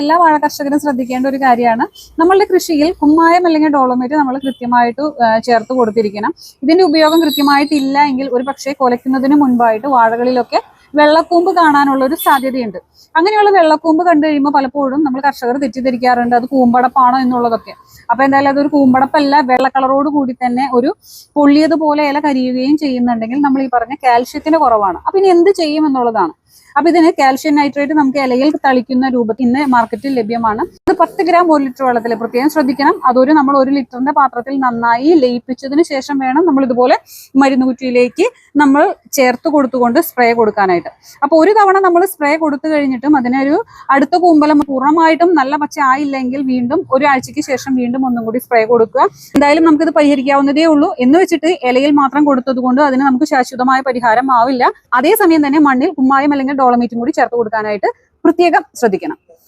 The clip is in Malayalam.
എല്ലാ വാഴ കർഷകരും ശ്രദ്ധിക്കേണ്ട ഒരു കാര്യമാണ്. നമ്മളുടെ കൃഷിയിൽ കുമ്മായം അല്ലെങ്കിൽ ഡോളോമേറ്റ് നമ്മൾ കൃത്യമായിട്ട് ചേർത്ത് കൊടുത്തിരിക്കണം. ഇതിന്റെ ഉപയോഗം കൃത്യമായിട്ടില്ല എങ്കിൽ ഒരു പക്ഷേ കൊലയ്ക്കുന്നതിന് മുൻപായിട്ട് വാഴകളിലൊക്കെ വെള്ളക്കൂമ്പ് കാണാനുള്ള ഒരു സാധ്യതയുണ്ട്. അങ്ങനെയുള്ള വെള്ളക്കൂമ്പ് കണ്ടു കഴിയുമ്പോൾ പലപ്പോഴും നമ്മൾ കർഷകർ തെറ്റിദ്ധരിക്കാറുണ്ട്. അത് കൂമ്പടപ്പാണോ എന്നുള്ളതൊക്കെ. അപ്പൊ എന്തായാലും അതൊരു കൂമ്പടപ്പല്ല വെള്ള കളറോട് കൂടി തന്നെ ഒരു പൊള്ളിയതുപോലെ ഇല കരിയുകയും ചെയ്യുന്നുണ്ടെങ്കിൽ നമ്മൾ ഈ പറഞ്ഞ കാൽഷ്യത്തിന്റെ കുറവാണ്. അപ്പൊ ഇനി എന്ത് ചെയ്യും എന്നുള്ളതാണ്. അപ്പൊ ഇതിന് കാൽഷ്യം നൈട്രേറ്റ് നമുക്ക് ഇലയിൽ തളിക്കുന്ന രൂപത്തിൽ ഇന്ന് മാർക്കറ്റിൽ ലഭ്യമാണ്. അത് പത്ത് ഗ്രാം ഒരു ലിറ്റർ വെള്ളത്തിൽ പ്രത്യേകം ശ്രദ്ധിക്കണം. അതൊരു നമ്മൾ ഒരു ലിറ്ററിന്റെ പാത്രത്തിൽ നന്നായി ലയിപ്പിച്ചതിന് ശേഷം വേണം നമ്മൾ ഇതുപോലെ മരുന്ന് കുറ്റിയിലേക്ക് നമ്മൾ ചേർത്ത് കൊടുത്തുകൊണ്ട് സ്പ്രേ കൊടുക്കാനായിട്ട്. അപ്പൊ ഒരു തവണ നമ്മൾ സ്പ്രേ കൊടുത്തു കഴിഞ്ഞിട്ടും അതിനൊരു അടുത്ത കൂമ്പലം പൂർണമായിട്ടും നല്ല പച്ച ആയില്ലെങ്കിൽ വീണ്ടും ഒരാഴ്ചയ്ക്ക് ശേഷം വീണ്ടും ഒന്നും കൂടി സ്പ്രേ കൊടുക്കുക. എന്തായാലും നമുക്കിത് പരിഹരിക്കാവുന്നതേ ഉള്ളൂ. എന്ന് വെച്ചിട്ട് ഇലയിൽ മാത്രം കൊടുത്തത് കൊണ്ട് അതിന് നമുക്ക് ശാശ്വതമായ പരിഹാരം ആവില്ല. അതേസമയം തന്നെ മണ്ണിൽ കുമ്മായം അല്ലെങ്കിൽ ഡോളമീറ്റും കൂടി ചേർത്ത് കൊടുക്കാനായിട്ട് പ്രത്യേകം ശ്രദ്ധിക്കണം.